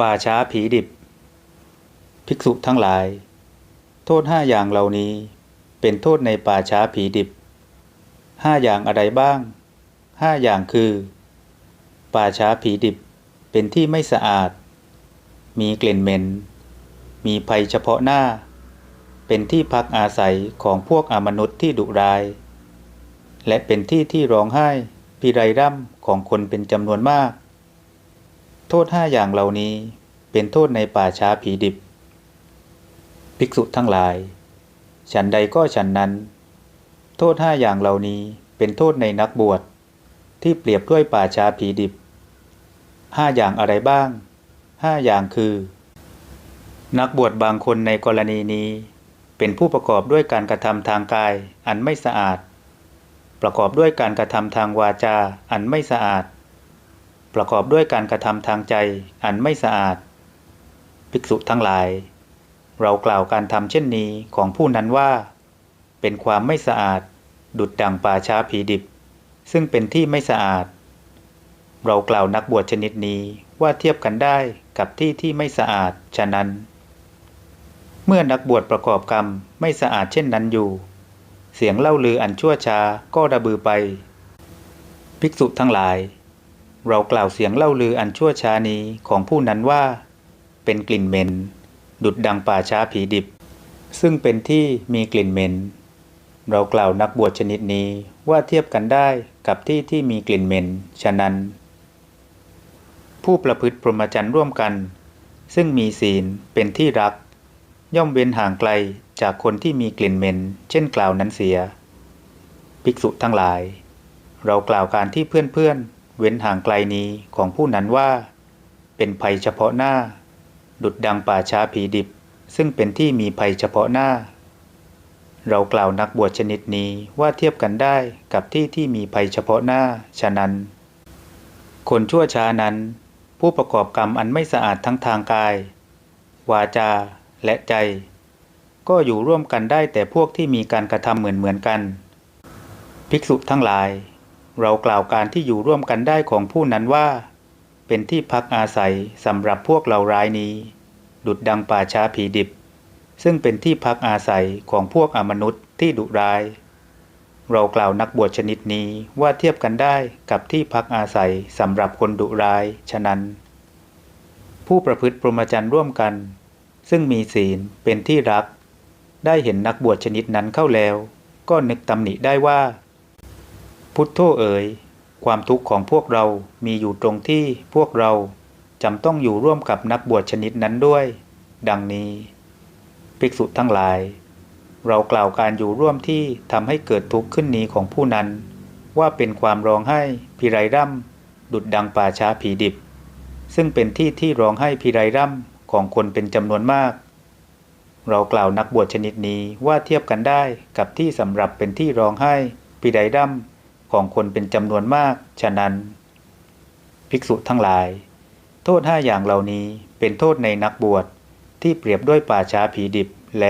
ป่าช้าผีดิบ ภิกษุทั้งหลาย โทษห้าอย่างเหล่านี้ เป็นโทษในป่าช้าผีดิบห้าอย่างอะไรบ้างห้าอย่างคือ ป่าช้าผีดิบเป็นที่ไม่สะอาด มีกลิ่นเหม็น มีภัยเฉพาะหน้า เป็นที่พักอาศัยของพวกอมนุษย์ที่ดุร้าย และเป็นที่ที่ร้องไห้พิไรร่ำของคนเป็นจำนวนมาก โทษห้าอย่างเหล่านี้เป็นโทษในป่าช้าผีดิบ ภิกษุทั้งหลาย ฉันใดก็ฉันนั้น โทษห้าอย่างเหล่านี้เป็นโทษในนักบวชที่เปรียบด้วยป่าช้าผีดิบห้าอย่างอะไรบ้างห้าอย่างคือ นักบวชบางคนในกรณีนี้ เป็นผู้ประกอบด้วยการกระทำทางกายอันไม่สะอาด ประกอบด้วยการกระทำทางวาจาอันไม่สะอาด ประกอบด้วยการกระทำทางใจอันไม่สะอาด ภิกษุทั้งหลาย เรากล่าวการทำเช่นนี้ของผู้นั้นว่า เป็นความไม่สะอาด ดุดดังป่าช้าผีดิบ ซึ่งเป็นที่ไม่สะอาด เรากล่าวนักบวชชนิดนี้ว่าเทียบกันได้กับที่ที่ไม่สะอาดฉะนั้น เมื่อนักบวชประกอบกรรมไม่สะอาดเช่นนั้นอยู่ เสียงเล่าลืออันชั่วช้าก็ระบือไป ภิกษุทั้งหลาย เรากล่าวเสียงเล่าลืออันชั่วช้านี้ของผู้นั้นว่า เป็นกลิ่นเหม็น ดุดดังป่าช้าผีดิบ ซึ่งเป็นที่มีกลิ่นเหม็น เรากล่าวนักบวชชนิดนี้ว่าเทียบกันได้กับที่ที่มีกลิ่นเหม็น ฉะนั้น ผู้ประพฤติพรหมจรรย์ร่วมกัน ซึ่งมีศีลเป็นที่รัก ย่อมเว้นห่างไกลจากคนที่มีกลิ่นเหม็น เช่นกล่าวนั้นเสีย ภิกษุทั้งหลาย เรากล่าวการที่เพื่อนๆ เว้นห่างไกลนี้ของผู้นั้นว่า เป็นภัยเฉพาะหน้า ดุดดังป่าช้าผีดิบ ซึ่งเป็นที่มีภัยเฉพาะหน้า เรากล่าวนักบวชชนิดนี้ว่าเทียบกันได้กับที่ที่มีภัยเฉพาะหน้า ฉะนั้น คนชั่วช้านั้น ผู้ประกอบกรรมอันไม่สะอาดทั้งทางกาย วาจาและใจ ก็อยู่ร่วมกันได้แต่พวกที่มีการกระทำเหมือนเหมือนกัน ภิกษุทั้งหลาย เรากล่าวการที่อยู่ร่วมกันได้ของผู้นั้นว่า เป็นที่พักอาศัยสำหรับพวกเราร้ายนี้ ดุดดังป่าช้าผีดิบ ซึ่งเป็นที่พักอาศัยของพวกอมนุษย์ที่ดุร้าย เรากล่าวนักบวชชนิดนี้ว่าเทียบกันได้กับที่พักอาศัยสำหรับคนดุร้าย ฉะนั้น ผู้ประพฤติพรมจรรย์ร่วมกัน ซึ่งมีศีลเป็นที่รัก ได้เห็นนักบวชชนิดนั้นเข้าแล้ว ก็นึกตำหนิได้ว่า พุทโธเอ๋ยความทุกข์ของพวกเรามีอยู่ตรงที่พวกเราจำต้องอยู่ร่วมกับนักบวชชนิดนั้นด้วย ดังนี้ ภิกษุทั้งหลาย เรากล่าวการอยู่ร่วมที่ทำให้เกิดทุกข์ขึ้นนี้ของผู้นั้น ว่าเป็นความร้องไห้พิไรร่ำดุดดังป่าช้าผีดิบ ซึ่งเป็นที่ที่ร้องไห้พิไรร่ำของคนเป็นจำนวนมาก เรากล่าวนักบวชชนิดนี้ว่าเทียบกันได้กับที่สำหรับเป็นที่ร้องไห้พิไรร่ำ ของคนเป็นจำนวนมาก ฉะนั้น ภิกษุทั้งหลาย โทษห้าอย่างเหล่านี้เป็นโทษในนักบวชที่เปรียบด้วยป่าช้าผีดิบแล